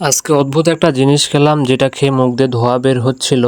আজকে অদ্ভুত একটা জিনিস খেলাম, যেটা খেয়ে মুখ দিয়ে ধোয়া বের হচ্ছিল।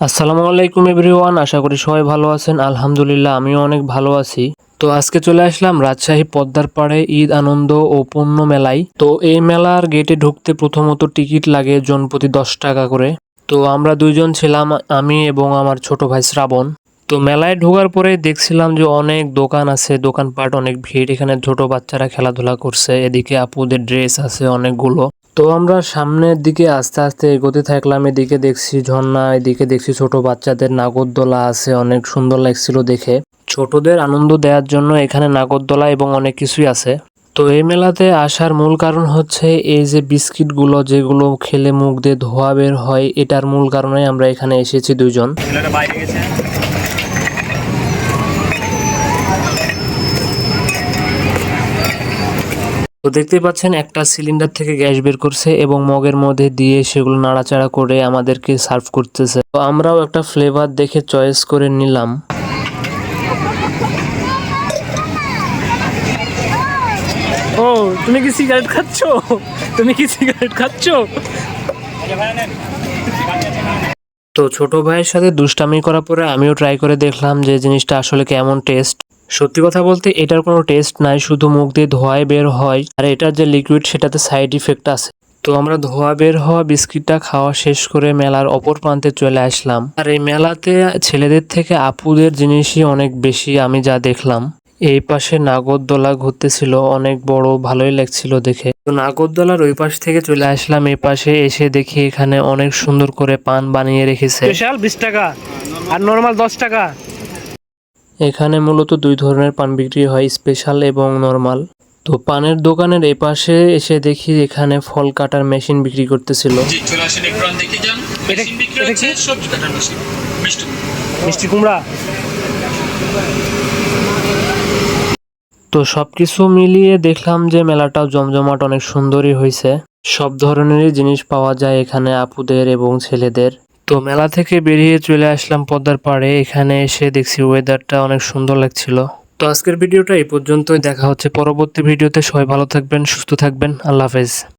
আসসালামু আলাইকুম এভরিওয়ান, আশা করি সবাই ভালো আছেন। আলহামদুলিল্লাহ, আমিও অনেক ভালো আছি। তো আজকে চলে আসলাম রাজশাহী পদ্মার পাড়ে ঈদ আনন্দ ও পণ্য মেলায়। তো এই মেলার গেটে ঢুকতে প্রথমত টিকিট লাগে জন প্রতি দশ টাকা করে। তো আমরা দুইজন ছিলাম, আমি এবং আমার ছোট ভাই শ্রাবণ। তো মেলায় ঢোকার পরে দেখছিলাম যে অনেক দোকান আছে, দোকানপাট অনেক ভিড়। এখানে ছোট বাচ্চারা খেলাধুলা করছে, এদিকে আপুদের ড্রেস আছে অনেকগুলো। তো আমরা সামনের দিকে আস্তে আস্তে এগোতে থাকলাম। এদিকে দেখছি ঝর্ণা, এদিকে দেখছি ছোট বাচ্চাদের নাগরদোলা আছে, অনেক সুন্দর লাগছিল দেখে। ছোটদের আনন্দ দেওয়ার জন্য এখানে নাগরদোলা এবং অনেক কিছুই আছে। তো এই মেলাতে আসার মূল কারণ হচ্ছে এই যে বিস্কিটগুলো যেগুলো খেলে মুখ দিয়ে ধোয়া বের হয়, এটার মূল কারণে আমরা এখানে এসেছি দুজন বাইরে তো দেখতে পাচ্ছেন একটা সিলিন্ডার থেকে গ্যাস বের করছে এবং মগের মধ্যে দিয়ে সেগুলো নাড়াচাড়া করে আমাদেরকে সার্ভ করতেছে। তো আমরাও একটা ফ্লেভার দেখে চয়েস করে নিলাম। ও তুমি কি সিগারেট খাচ্ছ? তুমি কি সিগারেট খাচ্ছ? তো ছোট ভাইয়ের সাথে দুষ্টামি করার পরে আমিও ট্রাই করে দেখলাম যে জিনিসটা আসলে কেমন টেস্ট সত্যি কথা বলতে এটার কোনো টেস্ট নাই, শুধু মুখ দিয়ে ধোয়ায় বের হয়, আর এটার যে লিকুইড সেটাতে সাইড ইফেক্ট আছে। তো আমরা ধোয়া বের হওয়া বিস্কিটটা খাওয়া শেষ করে মেলার অপর প্রান্তে চলে আসলাম। আর এই মেলাতে ছেলেদের থেকে আপুদের জিনিসই অনেক বেশি আমি যা দেখলাম। এই পাশে নাগরদোলা ঘুরতেছিল, অনেক বড়, ভালোই লাগছিল দেখে। তো নাগরদোলার ওই পাশ থেকে চলে আসলাম, এই পাশে এসে দেখি এখানে অনেক সুন্দর করে পান বানিয়ে রেখেছে। স্পেশাল বিশ টাকা, আর নর্মাল দশ টাকা। এখানে মূলত দুই ধরনের পান বিক্রি হয় স্পেশাল এবং নর্মাল। তো পানের দোকানের এপাশে এসে দেখি এখানে ফল কাটার মেশিন বিক্রি করতেছিল। মিষ্টি। কুমড়া। তো সবকিছু মিলিয়ে দেখলাম যে মেলাটাও জমজমাট অনেক সুন্দরই হয়েছে সব ধরনেরই জিনিস পাওয়া যায় এখানে আপুদের এবং ছেলেদের। তো মেলা থেকে বেরিয়ে চলে আসলাম পদ্মার পাড়ে। এখানে এসে দেখছি ওয়েদারটা অনেক সুন্দর লাগছিল। তো আজকের ভিডিওটা এই পর্যন্তই। দেখা হচ্ছে পরবর্তী ভিডিওতে। সবাই ভালো থাকবেন, সুস্থ থাকবেন। আল্লাহ হাফেজ।